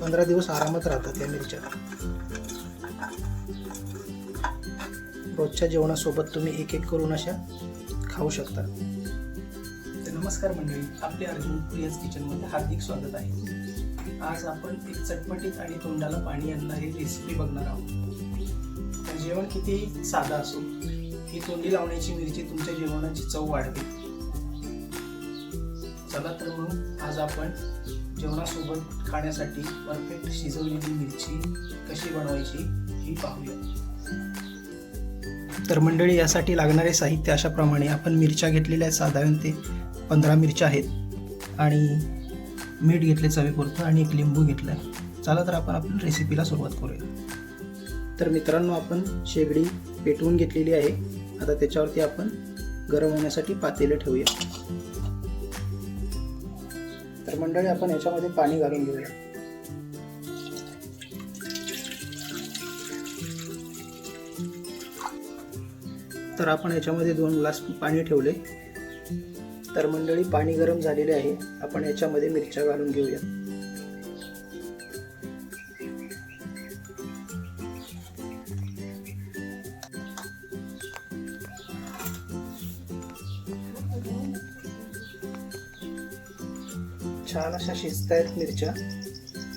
पंधरा दिवस आरामात राहतात या मिरच्या. रोजच्या जेवणासोबत तुम्ही एक एक करून अशा खाऊ शकता. तर नमस्कार मंडळी आपले अर्जुन प्रियाज किचनमध्ये हार्दिक स्वागत आहे. आज आपण एक चटपटीत आणि तोंडाला पाणी आणणारी रेसिपी बघणार आहोत. तर जेवण कितीही साधं असो ही तोंडी लावण्याची मिरची तुमच्या जेवणाची चव वाढते. चला तर मग आज आपण जेवणासोबत खाण्यासाठी परफेक्ट शिजवलेली मिरची कशी बनवायची ही पाहूया. तर मंडळी यासाठी लागणारे साहित्य अशाप्रमाणे आपण मिरच्या घेतलेल्या आहेत साधारण ते पंधरा मिरच्या आहेत आणि मीठ घेतले चवीपुरतं आणि एक लिंबू घेतला आहे चला तर आपण आपल्या रेसिपीला सुरुवात करूया. तर मित्रांनो आपण शेगडी पेटवून घेतलेली आहे. आता त्याच्यावरती आपण गरम होण्यासाठी पातेले ठेवूया. तर मंडळी आपण याच्यामध्ये पाणी घालून घेऊया. तर आपण याच्यामध्ये दोन ग्लास पाणी ठेवले. तर मंडळी पाणी गरम झालेले आहे. आपण याच्यामध्ये मिरच्या घालून घेऊया. छान अशा शिजत आहेत मिरच्या.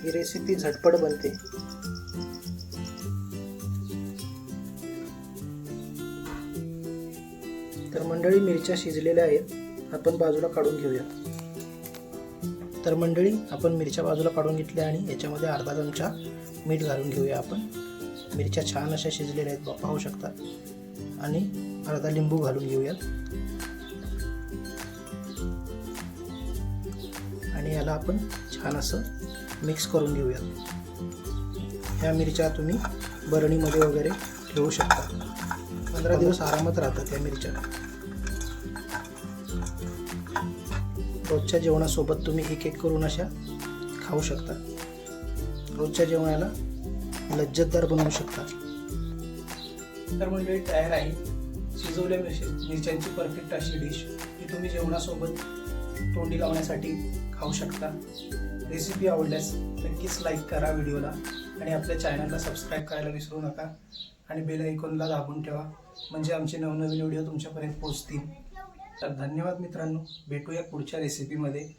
ही रेसिपी झटपट बनते. तर मंडळी मिरच्या शिजलेल्या आहेत. आपण बाजूला काढून घेऊया तर मंडळी आपण मिरच्या बाजूला काढून घेतल्या आणि याच्यामध्ये अर्धा चमचा मीठ घालून घेऊया आपण. मिरच्या छान अशा शिजलेल्या आहेत पाहू शकता. आणि अर्धा लिंबू घालून घेऊयात. ह्याला आपण छान असं मिक्स करून घेऊयात ह्या मिरच्या तुम्ही बरणीमध्ये वगैरे ठेवू शकता. पंधरा दिवस आरामात राहतात या मिरच्या. रोजच्या जेवणासोबत तुम्ही एक एक करून अशा खाऊ शकता. रोजच्या जेवणाला लज्जतदार बनवू शकता. तर मंडळी तयार आहे. शिजवल्या मिरच्या मिरच्यांची परफेक्ट अशी डिश ही तुम्ही जेवणासोबत तोंडी लावण्यासाठी खाऊ शकता. रेसिपी आवडल्यास नक्कीच लाईक करा व्हिडिओला आणि आपल्या चॅनलला सबस्क्राईब करायला विसरू नका. आणि बेल आयकॉनला दाबून ठेवा म्हणजे आमचे नवनवीन व्हिडिओ तुमच्यापर्यंत पोहोचतील. तर धन्यवाद मित्रांनो. भेटूया पुढच्या रेसिपीमध्ये